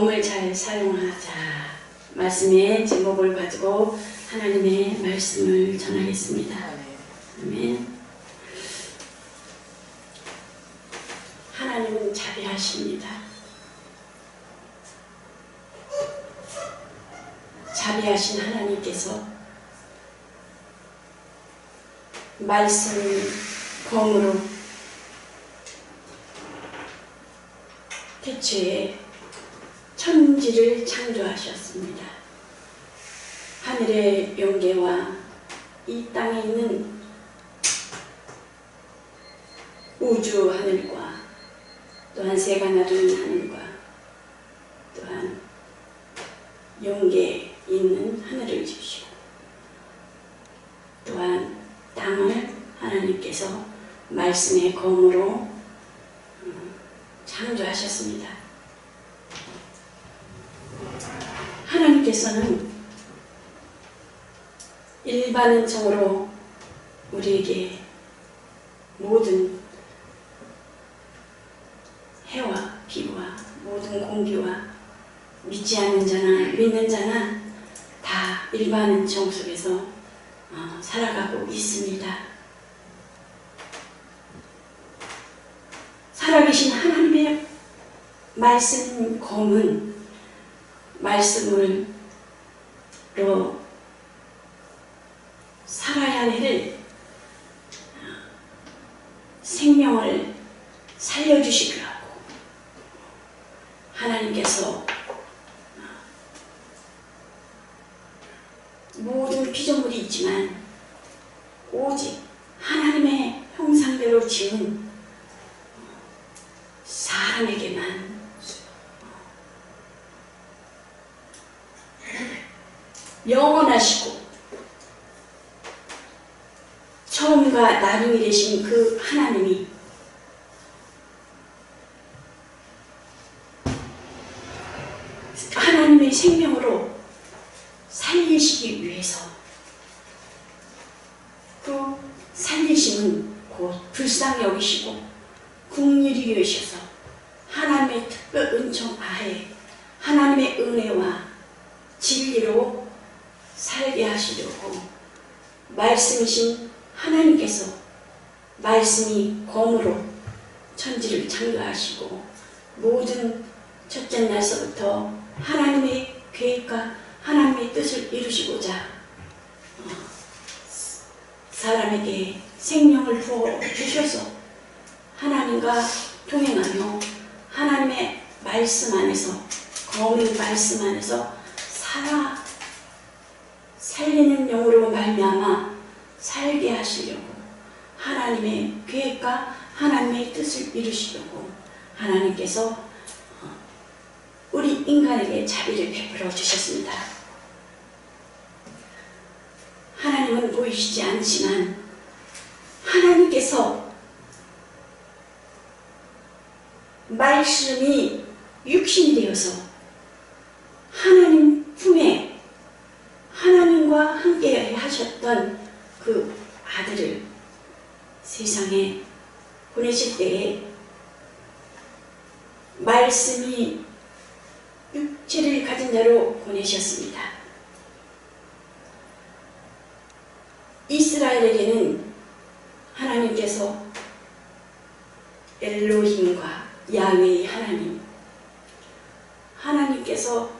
검을 잘 사용하자. 말씀의 제목을 가지고 하나님의 말씀을 전하겠습니다. 아멘. 하나님은 자비하십니다. 자비하신 하나님께서 말씀 검으로 태초에 천지를 창조하셨습니다. 하늘의 영계와 이 땅에 있는 우주 하늘과 또한 새가 나르는 하늘과 또한 영계에 있는 하늘을 주시고 또한 땅을 하나님께서 말씀의 검으로 음, 창조하셨습니다. 하나님께서는 일반적으로 우리에게 모든 해와 비와 모든 공기와 믿지 않는 자나 믿는 자나 다 일반은 정 속에서 어, 살아가고 있습니다. 살아계신 하나님의 말씀 검은 말씀으 로 살아야 할 생명을 살려주시더라고. 하나님께서 모든 피조물이 있지만 오직 하나님의 형상대로 지은 사람에게만 영원하시고. 처음과 나중이 되신 그 하나님이 하나님의 생명으로 살리시기 위해서 그 살리심은 곧 불쌍히 여기시고 국률이 여기셔서 하나님의 특별 은총 아에 하나님의 은혜와 진리로 살게 하시려고 말씀이신 하나님께서 말씀이 검으로 천지를 창조하시고 모든 첫째 날서부터 하나님의 계획과 하나님의 뜻을 이루시고자 어, 사람에게 생명을 부어 주셔서 하나님과 동행하며 하나님의 말씀 안에서 거룩 말씀 안에서 살아 살리는 영으로 말미암아 살게 하시려고 하나님의 계획과 하나님의 뜻을 이루시려고 하나님께서 어, 우리 인간에게 자비를 베풀어 주셨습니다. 하나님은 보이시지 않지만 하나님께서 말씀이 육신이 되어서 하나님 품에 하나님과 함께 하셨던 그 아들을 세상에 보내실 때에 말씀이 육체를 가진 자로 보내셨습니다. 이스라엘에게는 하나님께서 엘로힘과 야외의 하나님 하나님께서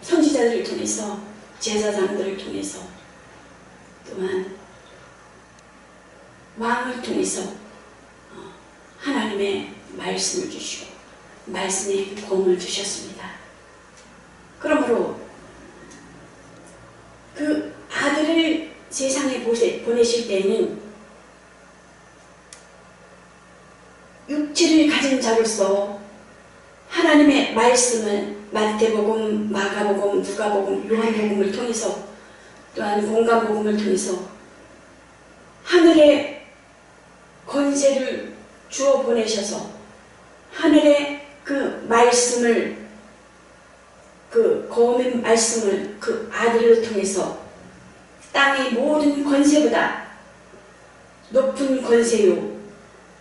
선지자들을 통해서 제사장들을 통해서 또한 왕을 통해서 어, 하나님의 말씀을 주시고 말씀의 공을 주셨습니다. 그러므로 그 아들을 세상에 보내실 때에는 육체를 자로서 하나님의 말씀을 마태복음, 마가복음, 누가복음, 요한복음을 통해서 또한 공간복음을 통해서 하늘의 권세를 주어 보내셔서 하늘의 그 말씀을 그 거민 말씀을 그 아들을 통해서 땅의 모든 권세보다 높은 권세요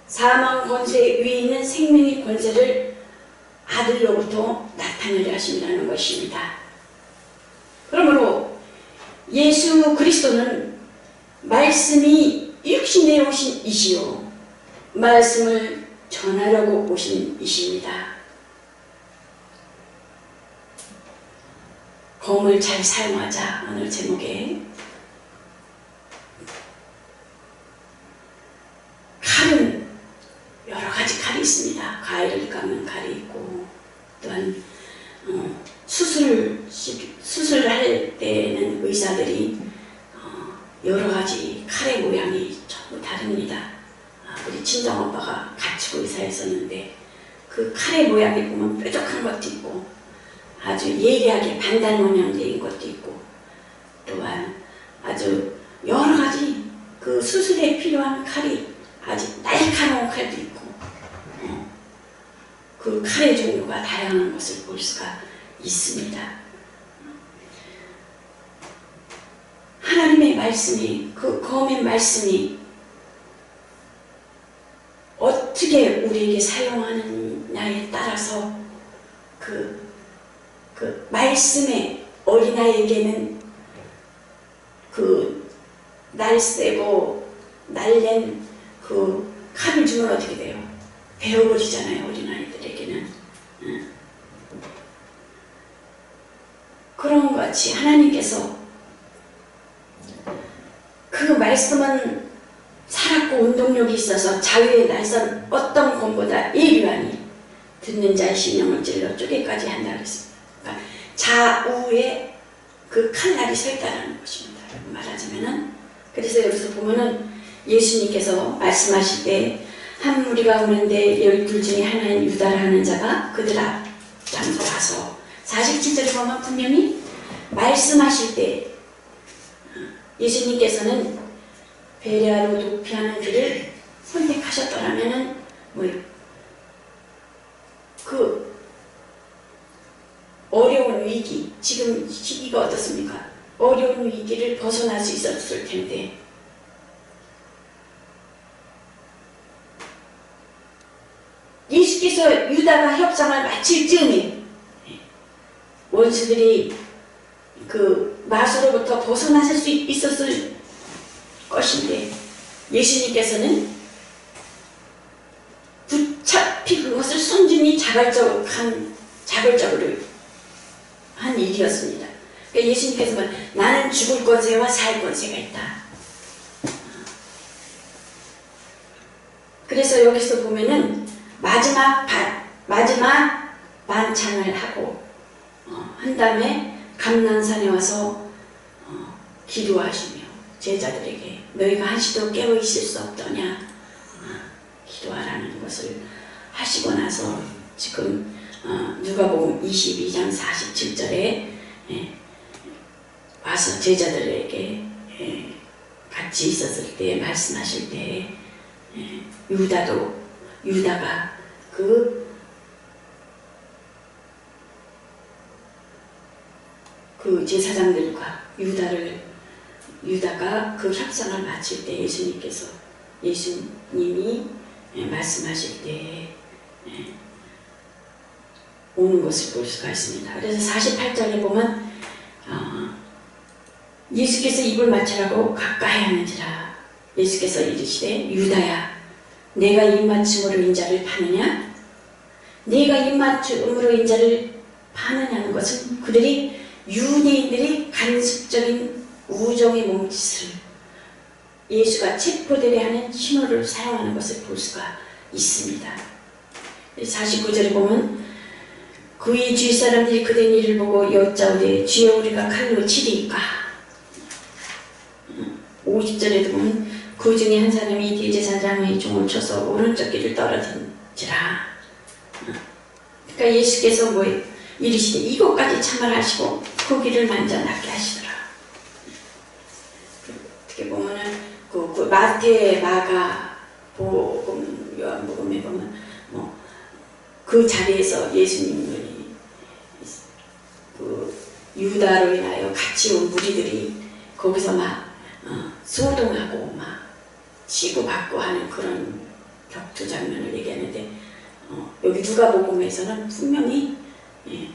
사망 권세 위에 있는 생명의 권세를 아들로부터 나타내려 하신다는 것입니다. 그러므로 예수 그리스도는 말씀이 육신에 오신 이시요 말씀을 전하려고 오신 이십니다. 검을 잘 사용하자 오늘 제목에 칼은 여러 가지 칼이 있습니다. 과일을 깎는 칼이 있고 또한 어, 수술 수술을 할 때는 의사들이 어, 여러 가지 칼의 모양이 전부 다릅니다. 아, 우리 친정 오빠가 가치고 의사였었는데 그 칼의 모양이 보면 뾰족한 것도 있고 아주 예리하게 반달 모양된 것도 있고 또한 아주 여러 가지 그 수술에 필요한 칼이 아주 날카로운 칼도 있고 어, 그 칼의 종류가 다양한 것을 볼 수가 있습니다. 하나님의 말씀이 그 검의 말씀이 어떻게 우리에게 사용하느냐에 따라서 그, 그 말씀의 어린아이에게는 그 날세고 날랜 그 칼을 주면 어떻게 돼요? 배워버리잖아요 어린아이들에게는 응. 그런 것 같이 하나님께서 그 말씀은 살았고 운동력이 있어서 자유의 날선 어떤 것보다 예리하니 듣는 자의 심령을 찔러 쪼개까지 한다 그랬습니다. 그러니까 좌우에 그 칼날이 서 있다는 것입니다. 말하자면은 그래서 여기서 보면은 예수님께서 말씀하실 때 한 무리가 오는데 열둘 중에 하나인 유다라는 자가 그들 앞 장소 가서 47절에 보면 분명히 말씀하실 때 예수님께서는 베레아로 도피하는 길을 선택하셨더라면은 뭐그 어려운 위기 지금 시기가 어떻습니까? 어려운 위기를 벗어날 수 있었을 텐데 예수께서 유다가 협상을 마칠 즈음에 원수들이 그 마수로부터 벗어나실 수 있었을 것인데 예수님께서는 붙잡히 그것을 순진히 자발적으로 한 자발적으로 한 일이었습니다. 그러니까 예수님께서 나는 죽을 권세와 살 권세가 있다. 그래서 여기서 보면은 마지막 반, 마지막 반찬을 하고 어, 한 다음에 감난산에 와서 어, 기도하시며 제자들에게 너희가 한시도 깨어 있을 수 없더냐? 어, 기도하라는 것을 하시고 나서 지금 어, 누가복음 22장 47절에 예, 와서 제자들에게 예, 같이 있었을 때 말씀하실 때 예, 유다도 유다가 그, 그 제사장들과 유다를 유다가 그 협상을 마칠 때 예수님께서 예수님이 예, 말씀하실 때 예, 오는 것을 볼 수가 있습니다. 그래서 48절에 보면 어, 예수께서 입을 맞추라고 가까이 하는지라 예수께서 이르시되 유다야 내가 입맞춤으로 인자를 파느냐? 내가 입맞춤으로 인자를 파느냐는 것은 그들이 유대인들이 간섭적인 우정의 몸짓을 예수가 체포되려 하는 신호를 사용하는 것을 볼 수가 있습니다. 49절에 보면 그의 주위 사람들이 그된 일을 보고 여짜오되 주여 우리가 칼로 치리까 50절에도 보면 그 중에 한 사람이 대제사장의 종을 쳐서 오른쪽 길을 떨어진지라. 그러니까 예수께서 뭐 이르시되 이것까지 참말하시고 그 길을 만져 낫게 하시더라. 어떻게 보면은 그, 그 마태, 마가, 복음, 요한복음에 보면 뭐 그 자리에서 예수님이 그 유다로 인하여 같이 온 무리들이 거기서 막 어, 소동하고 막 치고받고 하는 그런 격투 장면을 얘기하는데 어, 여기 누가복음에서는 분명히 예,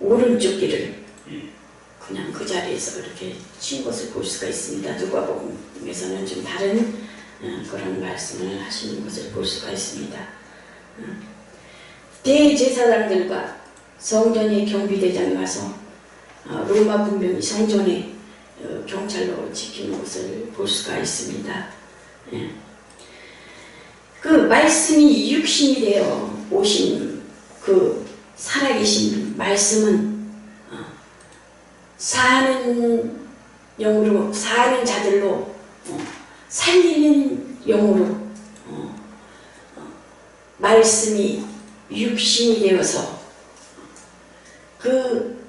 오른쪽 길을 예, 그냥 그 자리에서 그렇게 친 것을 볼 수가 있습니다. 누가복음에서는 좀 다른 어, 그런 말씀을 하시는 것을 볼 수가 있습니다. 어, 대제사장들과 성전의 경비대장이 와서 어, 로마 분명히 성전에 어, 경찰로 지키는 것을 볼 수가 있습니다. 예. 그 말씀이 육신이 되어 오신 그 살아계신 말씀은 어, 사는 영으로 사는 자들로 어, 살리는 영으로 어, 어, 말씀이 육신이 되어서 그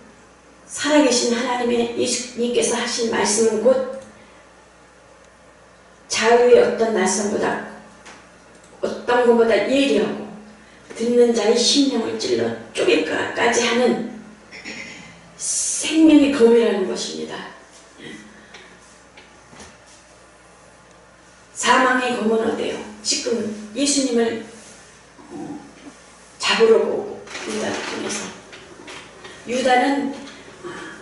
살아계신 하나님의 예수님께서 하신 말씀은 곧 자유의 어떤 낯선보다 어떤 것보다 예리하고 듣는 자의 심령을 찔러 쪼개까지 하는 생명의 검이라는 것입니다. 사망의 검은 어때요? 지금 예수님을 어, 잡으러 오고 유다를 통해서 유다는 아,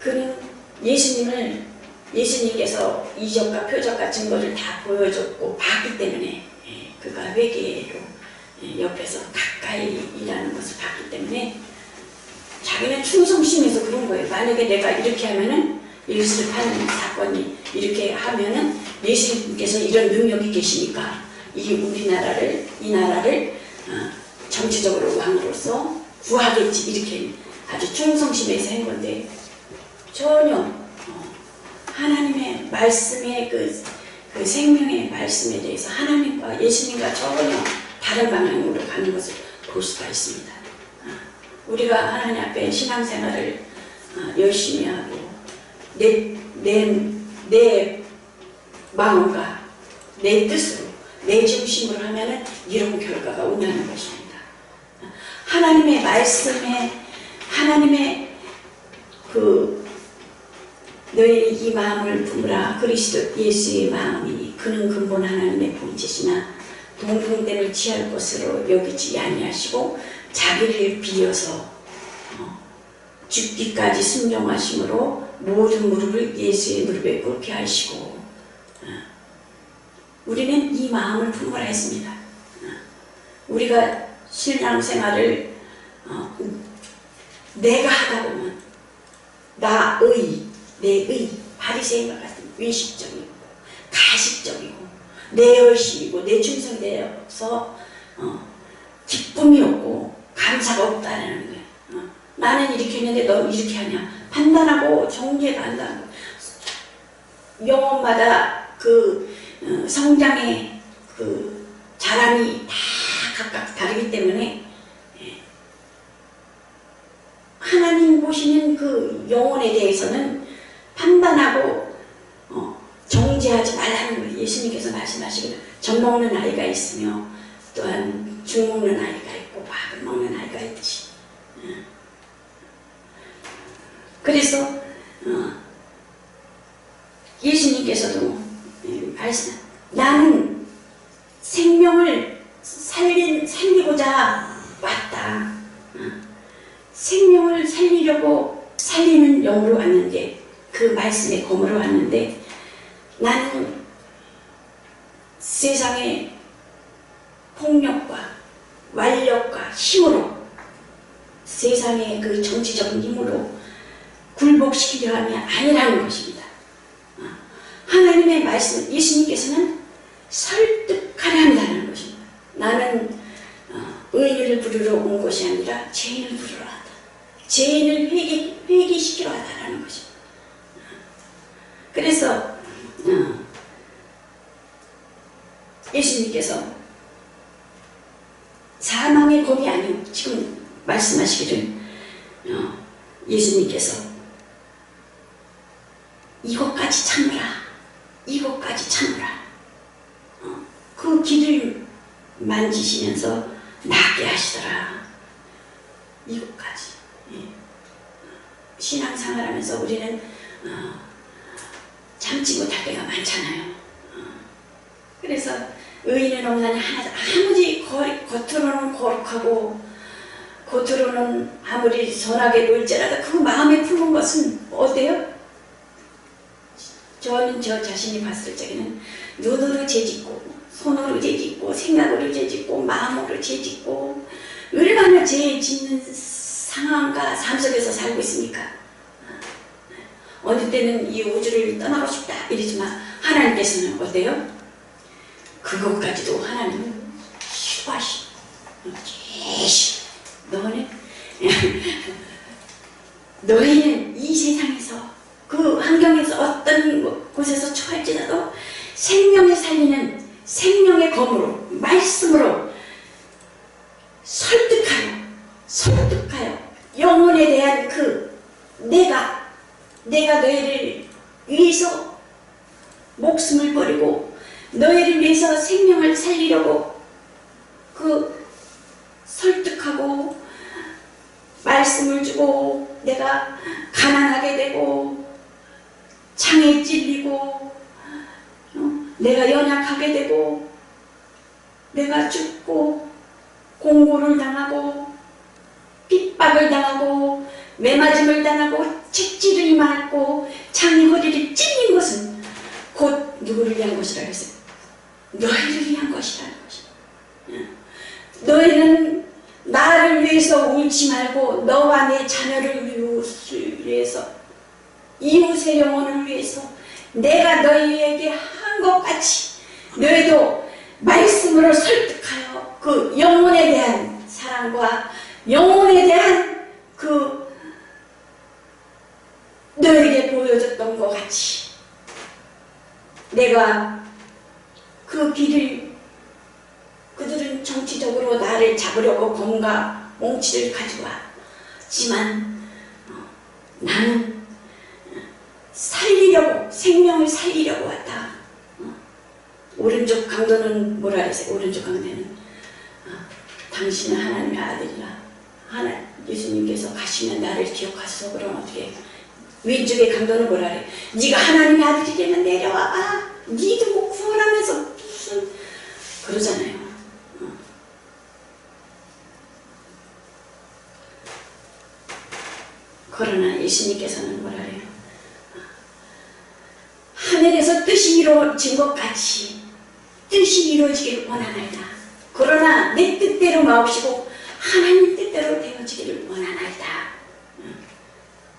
그는 예수님을 예수님께서 이적과 표적과 증거를 다 보여줬고 봤기 때문에 예, 그가 회개로 예, 옆에서 가까이 일하는 것을 봤기 때문에 자기는 충성심에서 그런 거예요. 만약에 내가 이렇게 하면은 파는 사건이 이렇게 하면은 예수님께서 이런 능력이 계시니까 이 우리나라를 이 나라를 어, 정치적으로 왕으로서 구하겠지 이렇게 아주 충성심에서 한 건데 전혀 어, 하나님의 말씀의 그, 그 생명의 말씀에 대해서 하나님과 예수님과 전혀 다른 방향으로 가는 것을 볼 수가 있습니다. 어, 우리가 하나님 앞에 신앙생활을 어, 열심히 하고 내, 내, 내 마음과 내 뜻으로 내 중심으로 하면은 이런 결과가 온다는 것입니다. 하나님의 말씀에 하나님의 그 너희 이 마음을 품으라 그리스도 예수의 마음이니 그는 근본 하나님의 본체시나 동등됨을 취할 것으로 여기지 아니하시고 자기를 비어서 어, 죽기까지 순종하심으로 모든 무릎을 예수의 무릎에 꿇게 하시고 어, 우리는 이 마음을 품으라 했습니다. 어, 우리가 신앙생활을 어, 내가 하다 보면 나의 내의 바리새인과 같은 의식적이고 가식적이고 내 열심이고 내 충성이 되어서 어, 기쁨이 없고 감사가 없다는 거예요. 어, 나는 이렇게 했는데 너 이렇게 하냐 판단하고 정죄가 한다는 거예요. 영혼마다 그 어, 성장의 그 자람이 다 각각 다르기 때문에 예, 하나님 보시는 그 영혼에 대해서는 판단하고 어, 정죄하지 말라는 거예요. 예수님께서 말씀하시기를 젖 먹는 아이가 있으며 또한 죽 먹는 아이가 있고 밥을 먹는 아이가 있지. 어. 그래서 어, 예수님께서도 예, 말씀 나는 생명을 살린, 살리고자 왔다. 어. 생명을 살리려고 살리는 영으로 왔는데 그 말씀의 검으로 왔는데 나는 세상의 폭력과 완력과 힘으로 세상의 그 정치적인 힘으로 굴복시키려 함이 아니라는 것입니다. 어, 하나님의 말씀, 예수님께서는 설득하려 한다는 것입니다. 나는 어, 의인을 부르러 온 것이 아니라 죄인을 부르러 왔다. 죄인을 회개, 회개시키러 왔다는 것입니다. 그래서 어, 예수님께서 사망의 검이 아니고 지금 말씀하시기를 어, 예수님께서 이것까지 참으라. 이것까지 참으라. 어, 그 길을 만지시면서 낫게 하시더라. 이것까지. 예. 신앙생활하면서 우리는 어, 참지 못할 때가 많잖아요. 어, 그래서 의인은 없나니 하나 아무리 거, 겉으로는 거룩하고 겉으로는 아무리 선하게 보일지라도 그 마음에 품은 것은 어때요? 저는 저 자신이 봤을 적에는 눈으로 죄짓고 손으로 죄짓고 생각으로 죄짓고 마음으로 죄짓고 얼마나 죄 짓는 상황과 삶 속에서 살고 있습니까? 어느 때는 이 우주를 떠나고 싶다 이러지만 하나님께서는 어때요? 그것까지도 하나님은 쉬워하시. 계시. 너는 너희는 이 세상에서 그 환경에서 어떤 곳에서 처할지라도 생명을 살리는 생명의 검으로 말씀으로 설득하여 설득하여 영혼에 대한 그 내가 내가 너희를 위해서 목숨을 버리고 너희를 위해서 생명을 살리려고 그 설득하고 말씀을 주고 내가 가난하게 되고 창에 찔리고 어? 내가 연약하게 되고 내가 죽고 공고를 당하고 핍박을 당하고 매맞음을 당하고 채찍을 맞고 장이 허리를 찔린 것은 곧 누구를 위한 것이라 했어요. 너희를 위한 것이라는 것이다. 너희는 나를 위해서 울지 말고 너와 내 자녀를 위해서 이웃의 영혼을 위해서 내가 너희에게 한 것 같이 너희도 말씀으로 설득하여 그 영혼에 대한 사랑과 영혼에 대한 그 너에게 보여줬던 것 같이 내가 그 길을 그들은 정치적으로 나를 잡으려고 검과 몽치를 가져왔지만 어, 나는 살리려고 생명을 살리려고 왔다. 어, 오른쪽 강도는 뭐라 그랬어요? 오른쪽 강도는 어, 당신은 하나님의 아들이라 하나 예수님께서 가시면 나를 기억하소서 그럼 어떻게 왼쪽의 강도는 뭐라 그래? 네가 하나님의 아들이라면 내려와봐. 니도 뭐 구원하면서 무슨 그러잖아요. 어. 그러나 예수님께서는 뭐라 해요? 하늘에서 뜻이 이루어진 것 같이 뜻이 이루어지기를 원하나이다. 그러나 내 뜻대로 마옵시고 하나님 뜻대로 되어지기를 원하나이다.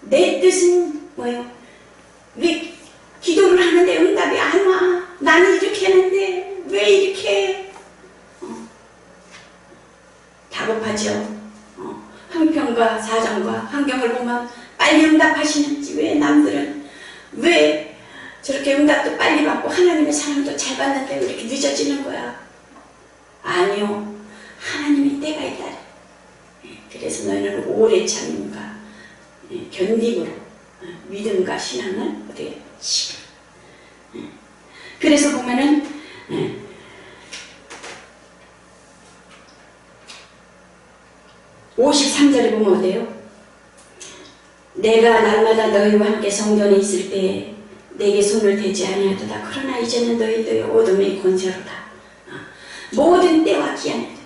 내 뜻은 뭐예요? 왜 기도를 하는데 응답이 안 와? 나는 이렇게 했는데 왜 이렇게 어. 다급하죠. 어. 한편과 사정과 환경을 보면 빨리 응답하시는지 왜 남들은 왜 저렇게 응답도 빨리 받고 하나님의 사랑도 잘 받는데 왜 이렇게 늦어지는 거야? 아니요. 하나님의 때가 있다. 예, 그래서 너희는 오래 예, 견딤으로 어, 믿음과 신앙을 어떻게 시 예. 그래서 보면은 53절에 보면 어때요? 내가 날마다 너희와 함께 성전에 있을 때 내게 손을 대지 아니하도다. 그러나 이제는 너희들의 어둠의 권세로다. 어, 모든 때와 기한에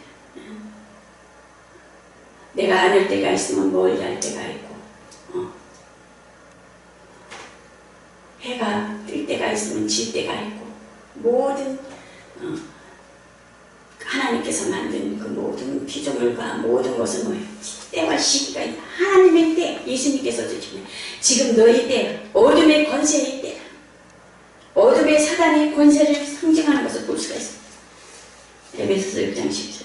내가 안을 때가 있으면 멀리 할 때가 있고 어. 해가 뜰 때가 있으면 질 때가 있고 모든 어. 하나님께서 만든 그 모든 피조물과 모든 것은 뭐예요? 때와 시기가 있다. 하나님의 때, 예수님께서 주시면 지금 너희 때, 어둠의 권세의 때, 어둠의 사단의 권세를 상징하는 것을 볼 수가 있습니다. 에베소서 6장 10절.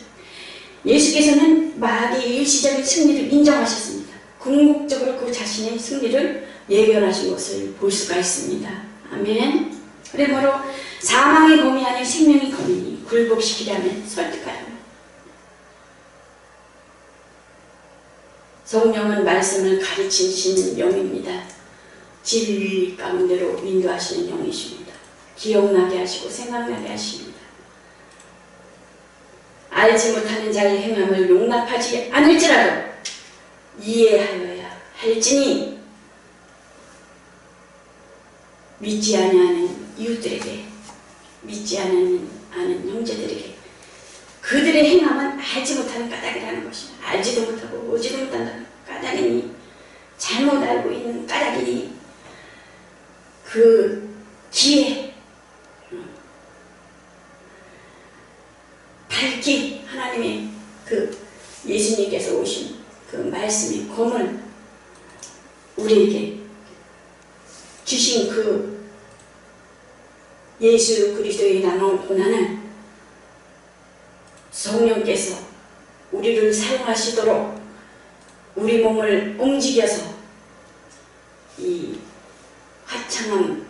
예수께서는 마귀의 일시적인 승리를 인정하셨습니다. 궁극적으로 그 자신의 승리를 예견하신 것을 볼 수가 있습니다. 아멘. 그러므로 사망의 검이 아닌 생명의 검이니 굴복시키려면 설득하려면 성령은 말씀을 가르치시는 영입니다. 진리 가운데로 인도하시는 영이십니다. 기억나게 하시고 생각나게 하십니다. 알지 못하는 자의 행함을 용납하지 않을지라도 이해하여야 할지니 믿지 아니하는 이웃들에게 믿지 않는 아는 형제들에게 그들의 행함은 알지 못하는 까닭이라는 것이야. 알지도 못하고 오지도 못한다는 까닭이니 잘못 알고 있는 까닭이니 그 기회 밝기 하나님의 그 예수님께서 오신 그 말씀의 검을 우리에게 주신 그 예수 그리스도의 나눠 고난을 성령께서 우리를 사용하시도록 우리 몸을 움직여서 이 화창한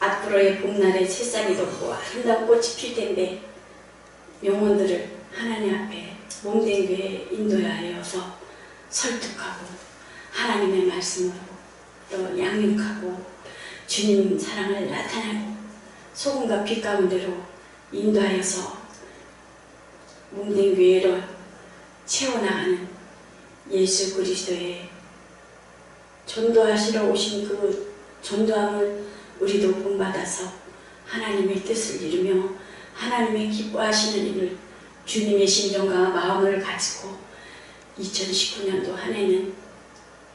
앞으로의 봄날의 새싹이 돋고 아름다운 꽃이 필 텐데 영혼들을 하나님 앞에 몸된 교회에 인도하여서 설득하고 하나님의 말씀으로 또 양육하고 주님 사랑을 나타내고 소금과 빛 가운데로 인도하여서 몸된 교회로 채워나가는 예수 그리스도의 전도하시러 오신 그 전도함을 우리도 본받아서 하나님의 뜻을 이루며 하나님의 기뻐하시는 일을 주님의 심정과 마음을 가지고 2019년도 한 해는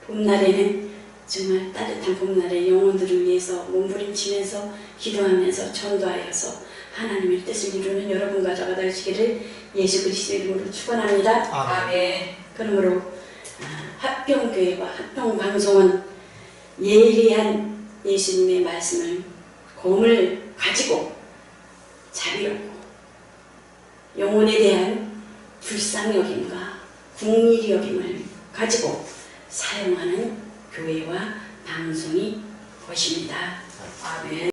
봄날에는 정말 따뜻한 봄날에 영혼들을 위해서 몸부림치면서 기도하면서 전도하여서 하나님의 뜻을 이루는 여러분 가져가 되시기를 예수 그리스도의 이름으로 축원합니다. 아멘. 그러므로 아, 합병교회와 합병방송은 예리한 예수님의 말씀을 검을 가지고 자비롭고 영혼에 대한 불쌍여김과 궁일이 여김을 가지고 사용하는 교회와 방송이 것입니다. 아멘.